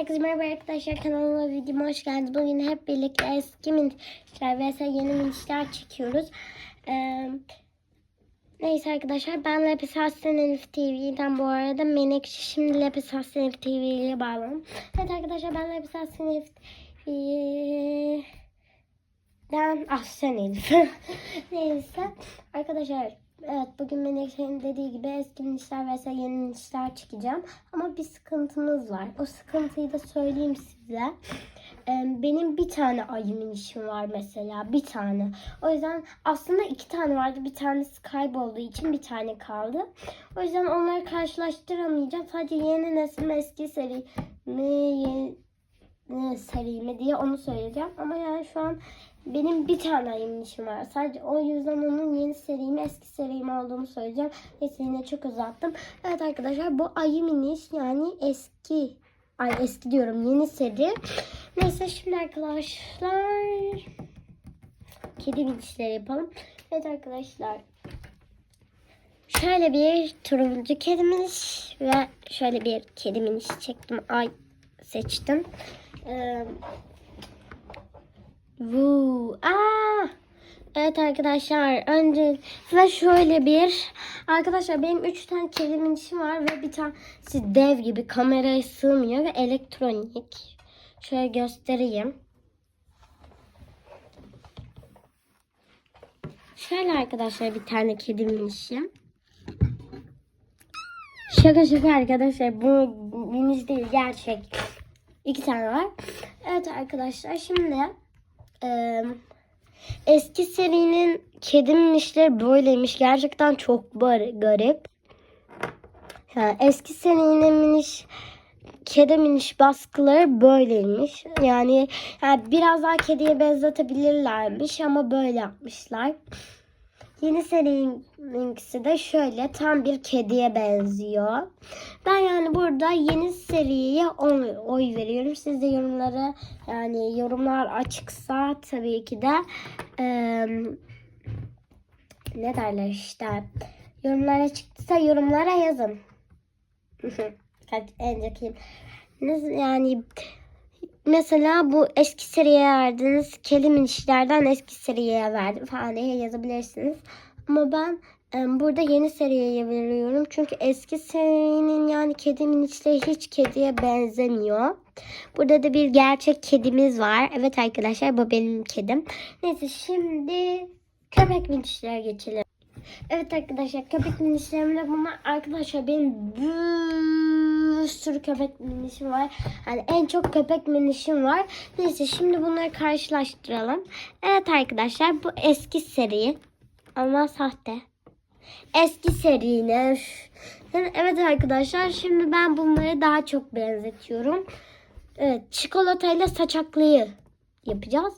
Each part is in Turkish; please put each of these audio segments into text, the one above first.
Herkese merhaba arkadaşlar kanalıma videoma hoş geldiniz. Bugün hep birlikte eski minişler vs yeni minişler çekiyoruz. Ee, neyse arkadaşlar ben Lepis Hastan Elif TV'den bu arada Menekşe şimdi Lepis Hastan Elif TV ile bağlandım. Evet arkadaşlar ben Lepis Hastan Elif TV'den Aslan Elif. neyse arkadaşlar Evet bugün Menekşe'nin dediği gibi eski minişler vs yeni minişler çekeceğim. Ama bir sıkıntımız var. O sıkıntıyı da söyleyeyim size. Ee, Benim bir tane ayı minişim var mesela. Bir tane. O yüzden aslında iki tane vardı. Bir tanesi kaybolduğu için bir tane kaldı. O yüzden onları karşılaştıramayacağım. Sadece yeni nesil eski seri mi yeni seri mi diye onu söyleyeceğim. Ama yani şu an benim bir tane ayımın işim var. Sadece o yüzden onun yeni seri mi eski seri mi olduğunu söyleyeceğim. Neyse yine çok uzattım. Evet arkadaşlar bu ayı yani eski ay eski diyorum yeni seri. Neyse şimdi arkadaşlar kedi minişleri yapalım. Evet arkadaşlar şöyle bir turuncu kedi miniş ve şöyle bir kedi miniş çektim. Ay seçtim. Ee, Vuu. Aa! Evet arkadaşlar önce ve şöyle bir arkadaşlar benim 3 tane kedimin işi var ve bir tanesi dev gibi kameraya sığmıyor ve elektronik. Şöyle göstereyim. Şöyle arkadaşlar bir tane kedimin işi. Şaka şaka arkadaşlar bu miniz değil gerçek. İki tane var. Evet arkadaşlar şimdi ee, eski serinin kedimin işleri böyleymiş. Gerçekten çok garip. Yani eski serinin miniş kedi miniş baskıları böyleymiş. Yani, yani biraz daha kediye benzetebilirlermiş ama böyle yapmışlar. Yeni serininkisi de şöyle tam bir kediye benziyor. Ben yani burada yeni seriye oy, veriyorum. Siz de yorumlara yani yorumlar açıksa tabii ki de eee, ne derler işte yorumlar açıksa yorumlara yazın. Kaç en yakayım. Yani mesela bu eski seriye verdiğiniz kelimin işlerden eski seriye verdim falan diye yazabilirsiniz. Ama ben burada yeni seriye veriyorum. Çünkü eski serinin yani kedimin içleri hiç kediye benzemiyor. Burada da bir gerçek kedimiz var. Evet arkadaşlar bu benim kedim. Neyse şimdi köpek minişlere geçelim. Evet arkadaşlar köpek minişlerimde bunlar arkadaşlar benim bir sürü köpek minişim var. Yani en çok köpek minişim var. Neyse şimdi bunları karşılaştıralım. Evet arkadaşlar bu eski seri ama sahte. Eski serine. Evet arkadaşlar şimdi ben bunları daha çok benzetiyorum. Evet çikolatayla saçaklıyı yapacağız.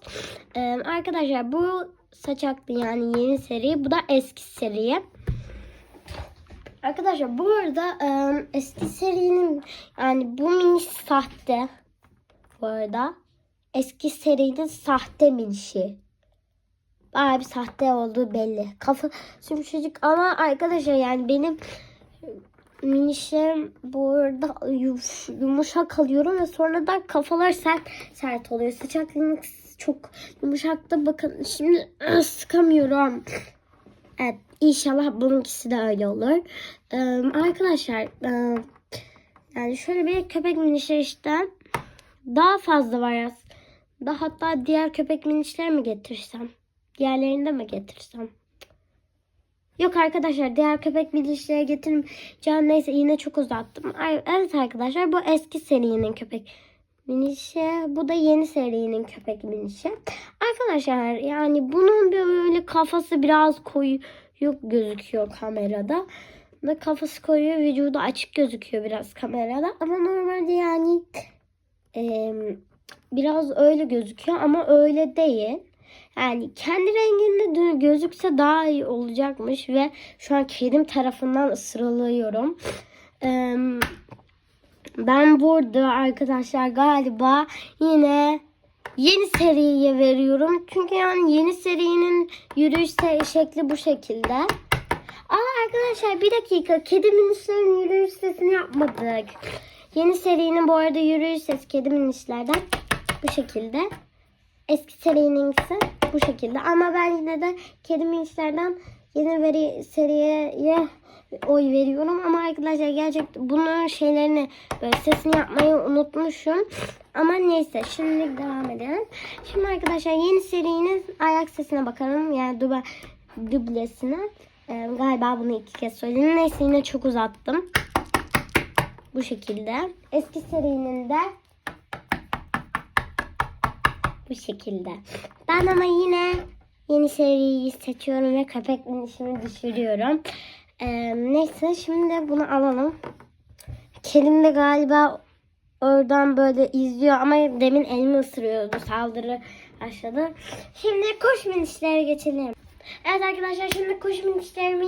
Ee, arkadaşlar bu saçaklı yani yeni seri. Bu da eski seri. Arkadaşlar bu arada e, eski serinin yani bu mini sahte. Bu arada eski serinin sahte minişi. Bayağı bir sahte olduğu belli. Kafa sümsücük ama arkadaşlar yani benim minişlerim burada yumuşak alıyorum ve sonradan kafalar sert sert oluyor. Saçaklılık çok yumuşaktı. Bakın şimdi sıkamıyorum. Evet inşallah bununkisi de öyle olur. Ee, arkadaşlar e, yani şöyle bir köpek minişler işte daha fazla var. Daha hatta diğer köpek minişler mi getirsem? Diğerlerini de mi getirsem? Yok arkadaşlar diğer köpek minişleri getiririm. Can neyse yine çok uzattım. Evet arkadaşlar bu eski serinin köpek minişi. Bu da yeni serinin köpek minişi. Arkadaşlar yani bunun böyle kafası biraz koyu gözüküyor kamerada. Ve kafası koyu vücudu açık gözüküyor biraz kamerada. Ama normalde yani e, biraz öyle gözüküyor ama öyle değil. Yani kendi renginde gözükse daha iyi olacakmış ve şu an kedim tarafından ısırılıyorum. Ee, ben burada arkadaşlar galiba yine yeni seriye veriyorum. Çünkü yani yeni serinin yürüyüş şekli bu şekilde. Aa arkadaşlar bir dakika. Kedi minişlerin yürüyüş sesini yapmadık. Yeni serinin bu arada yürüyüş ses kedimin işlerden bu şekilde. Eski serinin ise bu şekilde. Ama ben yine de kedimin işlerden yeni veri seriye oy veriyorum. Ama arkadaşlar gerçekten bunun şeylerini böyle sesini yapmayı unutmuşum. Ama neyse şimdi devam edelim. Şimdi arkadaşlar yeni serinin ayak sesine bakalım. Yani duba, dublesine. Ee, galiba bunu iki kez söyledim. Neyse yine çok uzattım. Bu şekilde. Eski serinin de bu şekilde. Ben ama yine yeni seriyi seçiyorum ve köpek binişimi düşürüyorum. Ee, neyse şimdi bunu alalım. Kedim de galiba oradan böyle izliyor ama demin elimi ısırıyordu. Saldırı başladı. Şimdi kuş minişlere geçelim. Evet arkadaşlar şimdi kuş minişlerimi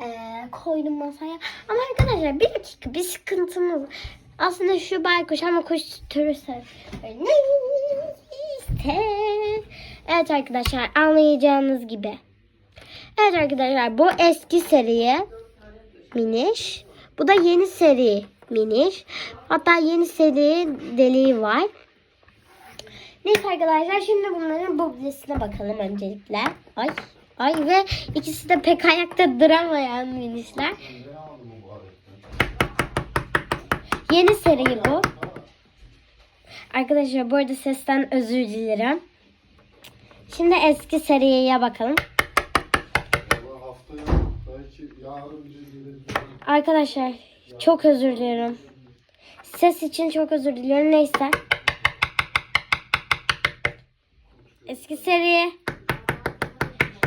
eee, koydum masaya. Ama arkadaşlar bir dakika bir sıkıntımız. Aslında şu baykuş ama kuş türü sev- Neyse. Evet arkadaşlar anlayacağınız gibi. Evet arkadaşlar bu eski seriye miniş. Bu da yeni seri miniş. Hatta yeni seri deliği var. Neyse arkadaşlar şimdi bunların boblisine bakalım öncelikle. Ay ay ve ikisi de pek ayakta duramayan minişler. Yeni seri bu. Arkadaşlar bu arada sesten özür dilerim. Şimdi eski seriye bakalım. Arkadaşlar çok özür dilerim. Ses için çok özür diliyorum. Neyse. Eski seri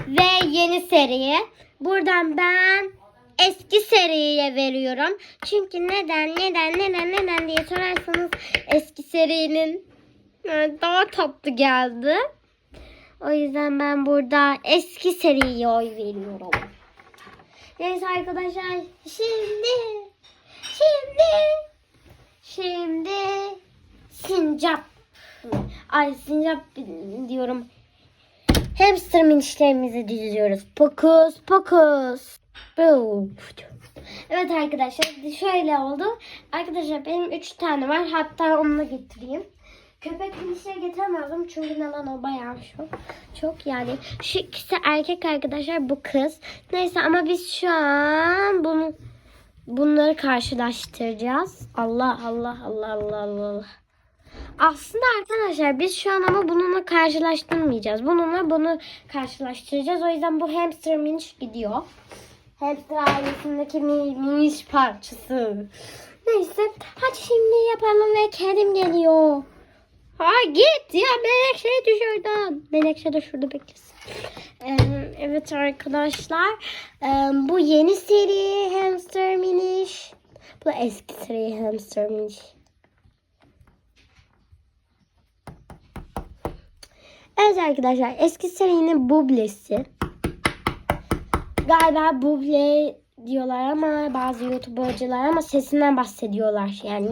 ve yeni seriye. Buradan ben eski seriye veriyorum. Çünkü neden neden neden neden diye sorarsanız eski serinin e, daha tatlı geldi. O yüzden ben burada eski seriye oy veriyorum. Neyse arkadaşlar şimdi şimdi şimdi sincap. Ay sincap diyorum. Hamster minişlerimizi diziyoruz pokus pokus. Evet arkadaşlar şöyle oldu. Arkadaşlar benim 3 tane var. Hatta onu da getireyim Köpek minişleri getiremezdim çünkü neden o bayağı çok. Çok yani. Şu ikisi erkek arkadaşlar bu kız. Neyse ama biz şu an bunu bunları karşılaştıracağız. Allah Allah Allah Allah Allah. Allah. Aslında arkadaşlar biz şu an ama bununla karşılaştırmayacağız. Bununla bunu karşılaştıracağız. O yüzden bu hamster miniş gidiyor. Hamster ailesindeki mi- miniş parçası. Neyse hadi şimdi yapalım ve kedim geliyor. Ha git ya Menekşe düş oradan. Menekşe de şurada beklesin. Ee, evet arkadaşlar. Ee, bu yeni seri Hamster Miniş. Bu da eski seri Hamster Miniş. Evet arkadaşlar eski serinin bublesi. Galiba buble diyorlar ama bazı youtubercılar ama sesinden bahsediyorlar yani.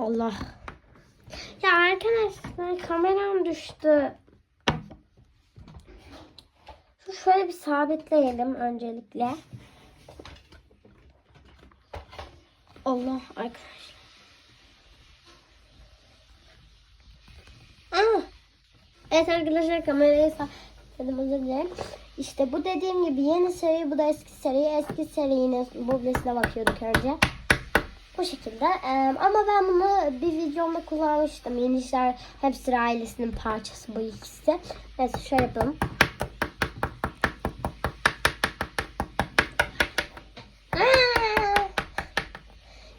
Allah. Ya arkadaşlar kameram düştü. Şu şöyle bir sabitleyelim öncelikle. Allah arkadaşlar. Aa! Evet arkadaşlar kamerayı sabitledim özür dilerim. İşte bu dediğim gibi yeni seri bu da eski seri. Eski serinin bublesine bakıyorduk önce. Bu şekilde. Ama ben bunu bir videomda kullanmıştım. Yenişler Hamster ailesinin parçası bu ikisi. Neyse şöyle yapalım.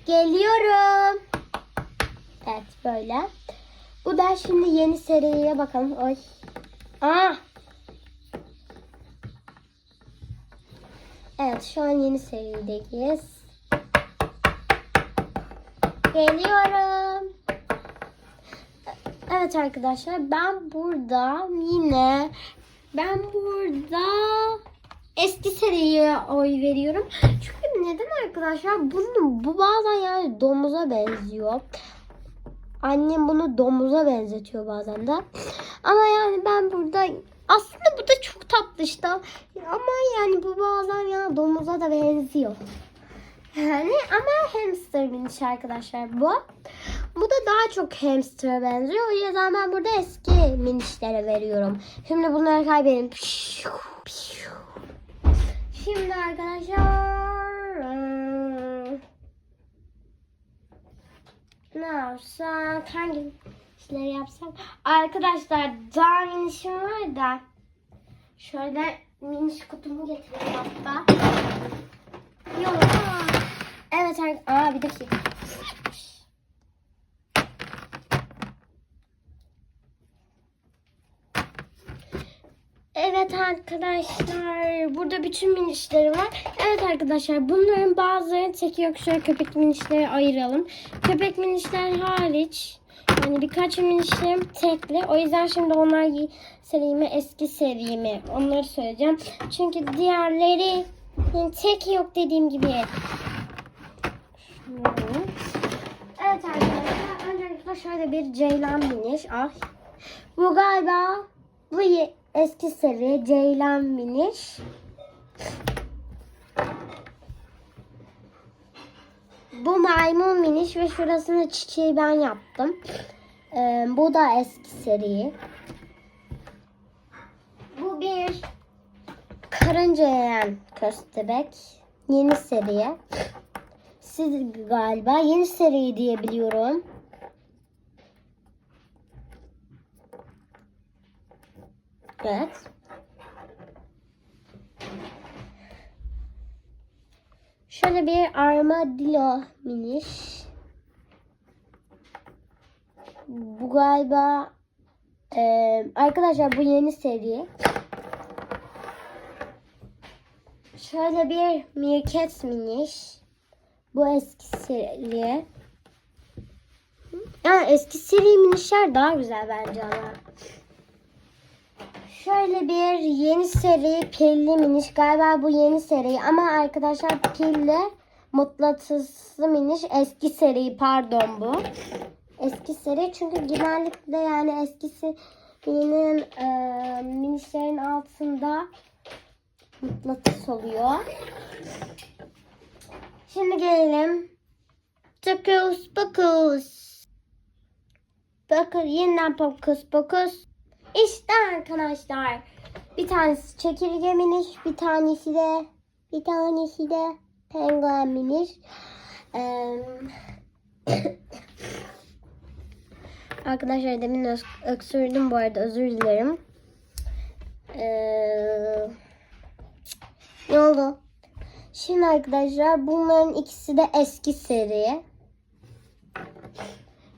Geliyorum. Evet böyle. Bu da şimdi yeni seriye bakalım. Oy. Aa. Evet şu an yeni serideyiz. Geliyorum. Evet arkadaşlar ben burada yine ben burada eski seriye oy veriyorum. Çünkü neden arkadaşlar bunu bu bazen yani domuza benziyor. Annem bunu domuza benzetiyor bazen de. Ama yani ben burada aslında bu da çok tatlı işte. Ama yani bu bazen ya domuza da benziyor. Yani ama hamster miniş arkadaşlar bu. Bu da daha çok hamster'a benziyor. O yüzden ben burada eski minişlere veriyorum. Şimdi bunları kaybedelim. Şimdi arkadaşlar ne yapsak? Hangi işleri yapsak? Arkadaşlar daha minişim var da şöyle miniş kutumu getireyim hatta. Ar- Aa bir dakika. Evet arkadaşlar burada bütün minişleri var. Evet arkadaşlar bunların bazılarını tek yok şöyle köpek minişleri ayıralım. Köpek minişler hariç yani birkaç minişlerim tekli. O yüzden şimdi onlar serimi eski serimi onları söyleyeceğim. Çünkü diğerleri yani tek yok dediğim gibi. Şunu. Evet arkadaşlar öncelikle şöyle bir ceylan miniş. Ay. Bu galiba bu eski seri ceylan miniş. Bu maymun miniş ve şurasını çiçeği ben yaptım. Ee, bu da eski seri. Bu bir karınca yiyen köstebek. Yeni seriye. Siz galiba yeni seri diye biliyorum. Evet. Şöyle bir armadillo miniş. Bu galiba eee, arkadaşlar bu yeni seri. Şöyle bir mirket miniş. Bu eski seri. Ya eski seri minişler daha güzel bence ama. Şöyle bir yeni seri pilli miniş. Galiba bu yeni seri ama arkadaşlar pilli mıknatıslı miniş eski seri pardon bu. Eski seri çünkü genellikle yani eski serinin e, minişlerin altında mıknatıs oluyor. Şimdi gelelim. Fokus pokus. Bakın yeniden fokus pokus. İşte arkadaşlar. Bir tanesi çekirge miniş, bir tanesi de bir tanesi de penguen miniş. Ee, arkadaşlar demin öksürdüm bu arada özür dilerim. Ee, ne oldu? Şimdi arkadaşlar bunların ikisi de eski seri.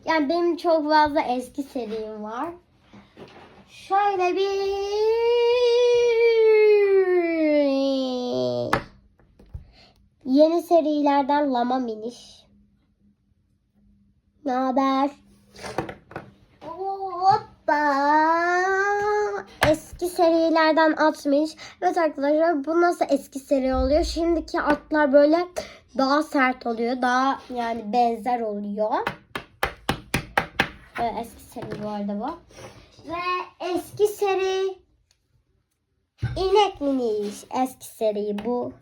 Yani benim çok fazla eski serim var. Şöyle bir yeni serilerden Lama Miniş. Ne haber? Hoppa. Eski serilerden atmış. Evet arkadaşlar bu nasıl eski seri oluyor? Şimdiki atlar böyle daha sert oluyor. Daha yani benzer oluyor. Evet, eski seri bu arada bu. Ve eski seri inek miniş. Eski seri bu.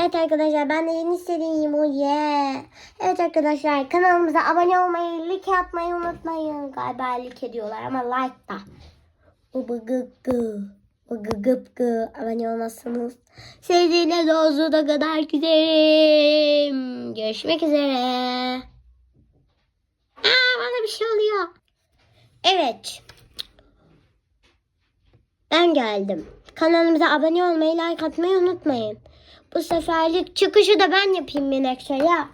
Evet arkadaşlar ben de yeni seriyim o yeah. Evet arkadaşlar kanalımıza abone olmayı, like atmayı unutmayın. Galiba like ediyorlar ama like da. O bıgıgı. O gıgıpgı. Abone olmazsanız sevdiğiniz sonsuza kadar giderim. Görüşmek üzere. Aa bana bir şey oluyor. Evet. Ben geldim. Kanalımıza abone olmayı, like atmayı unutmayın. Bu seferlik çıkışı da ben yapayım Menekşe ya.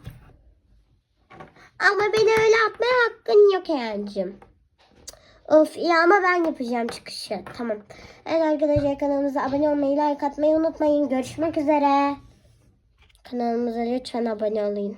Ama beni öyle atmaya hakkın yok Eyancığım. Of iyi ama ben yapacağım çıkışı. Tamam. Evet arkadaşlar kanalımıza abone olmayı, like atmayı unutmayın. Görüşmek üzere. Kanalımıza lütfen abone olun.